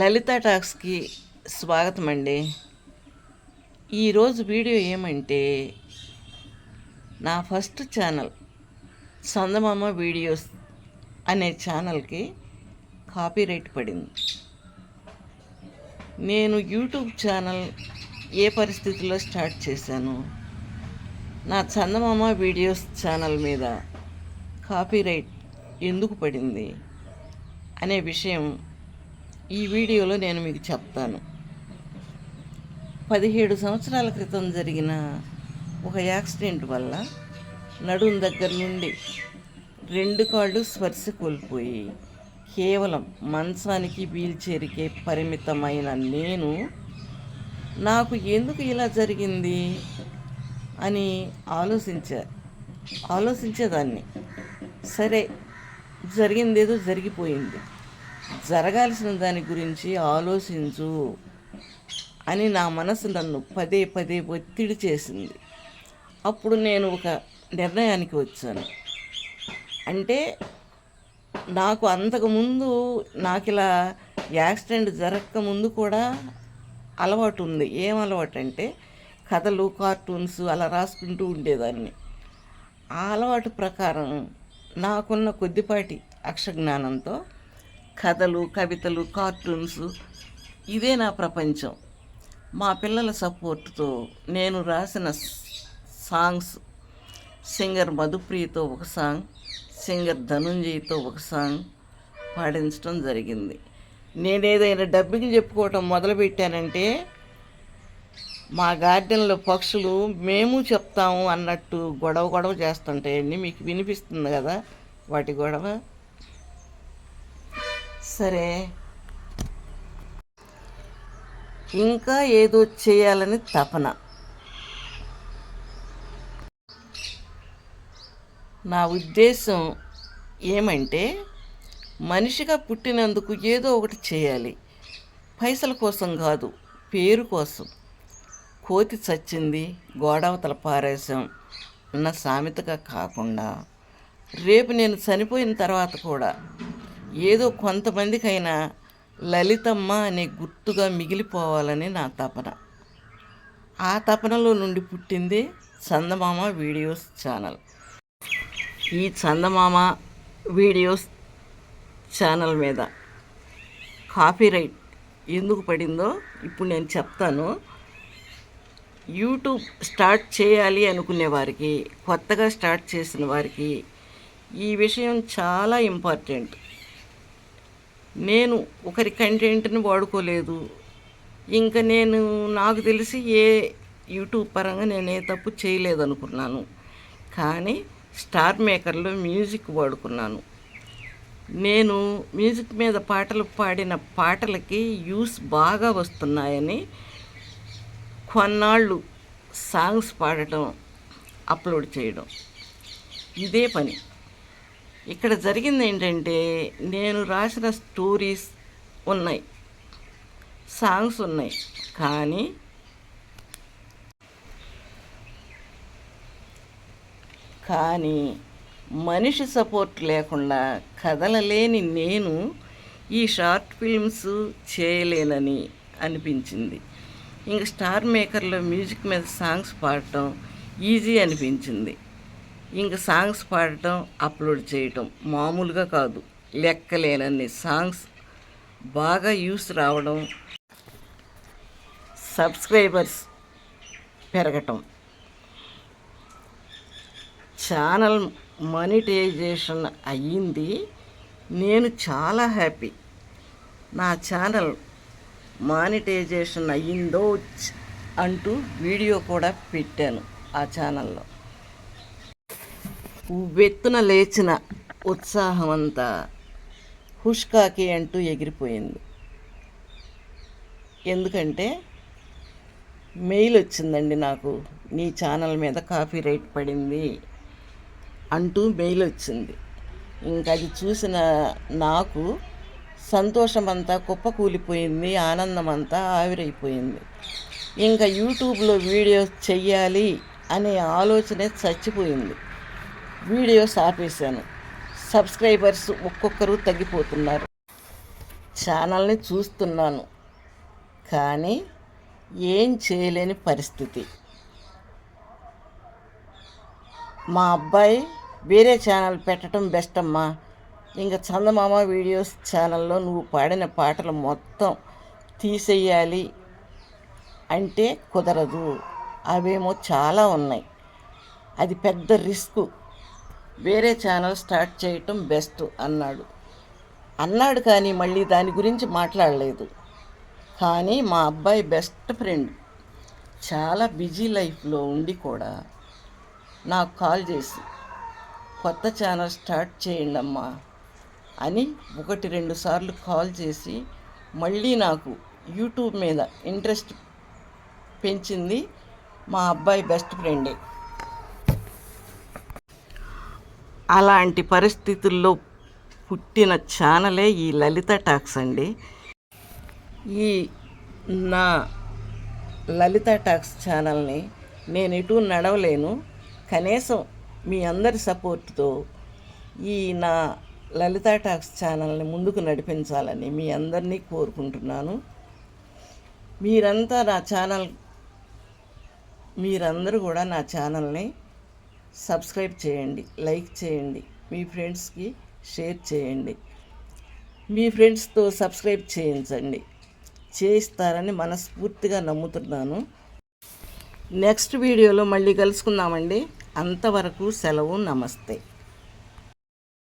లలిత టాక్స్కి స్వాగతం అండి ఈరోజు వీడియో ఏమంటే నా ఫస్ట్ ఛానల్ చందమామ వీడియోస్ అనే ఛానల్కి కాపీరైట్ పడింది. నేను యూట్యూబ్ ఛానల్ ఏ పరిస్థితిలో స్టార్ట్ చేశాను నా చందమామ వీడియోస్ ఛానల్ మీద కాపీరైట్ ఎందుకు పడింది అనే విషయం ఈ వీడియోలో నేను మీకు చెప్తాను. పదిహేడు సంవత్సరాల క్రితం జరిగిన ఒక యాక్సిడెంట్ వల్ల నడుం దగ్గర నుండి రెండు కాళ్ళు స్పర్శ కోల్పోయి కేవలం మంచానికి వీల్చైర్కే పరిమితమైన నేను నాకు ఎందుకు ఇలా జరిగింది అని ఆలోచించా ఆలోచించేదాన్ని. సరే జరిగిందేదో జరిగిపోయింది. జరగాల్సిన దాని గురించి ఆలోచించు అని నా మనసు నన్ను పదే పదే ఒత్తిడి చేసింది. అప్పుడు నేను ఒక నిర్ణయానికి వచ్చాను. అంటే నాకు అంతకుముందు నాకు ఇలా యాక్సిడెంట్ జరగక ముందు కూడా అలవాటు ఉంది ఏం అలవాటు అంటే కథలు కార్టూన్స్ అలా రాసుకుంటూ ఉండేదాన్ని. ఆ అలవాటు ప్రకారం నాకున్న కొద్దిపాటి అక్షజ్ఞానంతో కథలు కవితలు కార్టూన్స్. ఇదే నా ప్రపంచం. మా పిల్లల సపోర్ట్తో నేను రాసిన సాంగ్స్. సింగర్ మధుప్రియతో ఒక సాంగ్ సింగర్ ధనుంజయ్తో ఒక సాంగ్ పాడించడం జరిగింది. నేను ఏదైనా డబ్బింగ్ చెప్పుకోవటం మొదలుపెట్టానంటే మా గార్డెన్లో పక్షులు మేము చెప్తాము అన్నట్టు గొడవ గొడవ చేస్తుంటాయండి. మీకు వినిపిస్తుంది కదా వాటి గొడవ? సరే. ఇంకా ఏదో చేయాలని తపన. నా ఉద్దేశం ఏమంటే మనిషిగా పుట్టినందుకు ఏదో ఒకటి చేయాలి. పైసల కోసం కాదు పేరు కోసం. కోతి చచ్చింది గోడవతల పారేశాం అన్న సామెతగా కాకుండా రేపు నేను చనిపోయిన తర్వాత కూడా ఏదో కొంతమందికైనా లలితమ్మ అనే గుర్తుగా మిగిలిపోవాలని నా తపన. ఆ తపనలో నుండి పుట్టింది చందమామ వీడియోస్ ఛానల్. ఈ చందమామ వీడియోస్ ఛానల్ మీద కాపీరైట్ ఎందుకు పడిందో ఇప్పుడు నేను చెప్తాను. యూట్యూబ్ స్టార్ట్ చేయాలి అనుకునే వారికి కొత్తగా స్టార్ట్ చేసిన వారికి ఈ విషయం చాలా ఇంపార్టెంట్. నేను ఒకరి కంటెంట్ని వాడుకోలేదు. ఇంకా నేను నాకు తెలిసి ఏ యూట్యూబ్ పరంగా నేను ఏ తప్పు చేయలేదు అనుకున్నాను కానీ స్టార్ మేకర్లో మ్యూజిక్ వాడుకున్నాను. నేను మ్యూజిక్ మీద పాటలు పాడిన పాటలకి యూస్ బాగా వస్తున్నాయని కొన్నాళ్ళు సాంగ్స్ పాడటం అప్లోడ్ చేయడం. ఇదే పని. ఇక్కడ జరిగింది ఏంటంటే నేను రాసిన స్టోరీస్ ఉన్నాయి. సాంగ్స్ ఉన్నాయి. కానీ కానీ మనిషి సపోర్ట్ లేకుండా కదలలేని నేను ఈ షార్ట్ ఫిల్మ్స్ చేయలేనని అనిపించింది. ఇంక స్టార్ మేకర్లో మ్యూజిక్ మీద సాంగ్స్ పాడటం ఈజీ అనిపించింది. ఇంక సాంగ్స్ పాడటం అప్లోడ్ చేయటం మామూలుగా కాదు. లెక్కలేనన్ని సాంగ్స్ బాగా యూస్ రావడం సబ్స్క్రైబర్స్ పెరగటం. ఛానల్ మానిటైజేషన్ అయ్యింది. నేను చాలా హ్యాపీ. నా ఛానల్ మానిటైజేషన్ అయ్యిందో అంటూ వీడియో కూడా పెట్టాను ఆ ఛానల్లో. ఉవ్వెత్తున లేచిన ఉత్సాహమంతా హుష్కాకి అంటూ ఎగిరిపోయింది. ఎందుకంటే మెయిల్ వచ్చిందండి నాకు నీ ఛానల్ మీద కాపీ రైట్ పడింది అంటూ మెయిల్ వచ్చింది. ఇంకా అది చూసిన నాకు సంతోషమంతా కుప్పకూలిపోయింది ఆనందం అంతా ఆవిరైపోయింది. ఇంకా యూట్యూబ్లో వీడియోస్ చెయ్యాలి అనే ఆలోచనే చచ్చిపోయింది. వీడియోస్ ఆపేశాను. సబ్స్క్రైబర్స్ ఒక్కొక్కరు తగ్గిపోతున్నారు. ఛానల్ని చూస్తున్నాను. కానీ ఏం చేయలేని పరిస్థితి. మా అబ్బాయి వేరే ఛానల్ పెట్టడం బెస్ట్ అమ్మా ఇంకా చందమామ వీడియోస్ ఛానల్లో నువ్వు పాడిన పాటలు మొత్తం తీసేయాలి అంటే కుదరదు. అవేమో చాలా ఉన్నాయి. అది పెద్ద రిస్క్. వేరే ఛానల్ స్టార్ట్ చేయటం బెస్ట్ అన్నాడు. అన్నాడు కానీ మళ్ళీ దాని గురించి మాట్లాడలేదు. కానీ మా అబ్బాయి బెస్ట్ ఫ్రెండ్ చాలా బిజీ లైఫ్లో ఉండి కూడా నాకు కాల్ చేసి కొత్త ఛానల్ స్టార్ట్ చేయండి అమ్మా అని ఒకటి రెండు సార్లు కాల్ చేసి మళ్ళీ నాకు యూట్యూబ్ మీద ఇంట్రెస్ట్ పెంచింది మా అబ్బాయి బెస్ట్ ఫ్రెండే అలాంటి పరిస్థితుల్లో పుట్టిన ఛానలే ఈ లలిత టాక్స్ అండి. ఈ నా లలిత టాక్స్ ఛానల్ని నేను ఎటు నడవలేను. కనీసం మీ అందరి సపోర్ట్తో ఈ నా లలిత టాక్స్ ఛానల్ని ముందుకు నడిపించాలని మీ అందరినీ కోరుకుంటున్నాను. మీరంతా నా ఛానల్ మీరందరూ కూడా నా ఛానల్ని సబ్స్క్రైబ్ చేయండి లైక్ చేయండి మీ ఫ్రెండ్స్కి షేర్ చేయండి. మీ ఫ్రెండ్స్తో సబ్స్క్రైబ్ చేయించండి. చేయిస్తారని మనస్ఫూర్తిగా నమ్ముతున్నాను. నెక్స్ట్ వీడియోలో మళ్ళీ కలుసుకుందామండి. అంతవరకు సెలవు నమస్తే.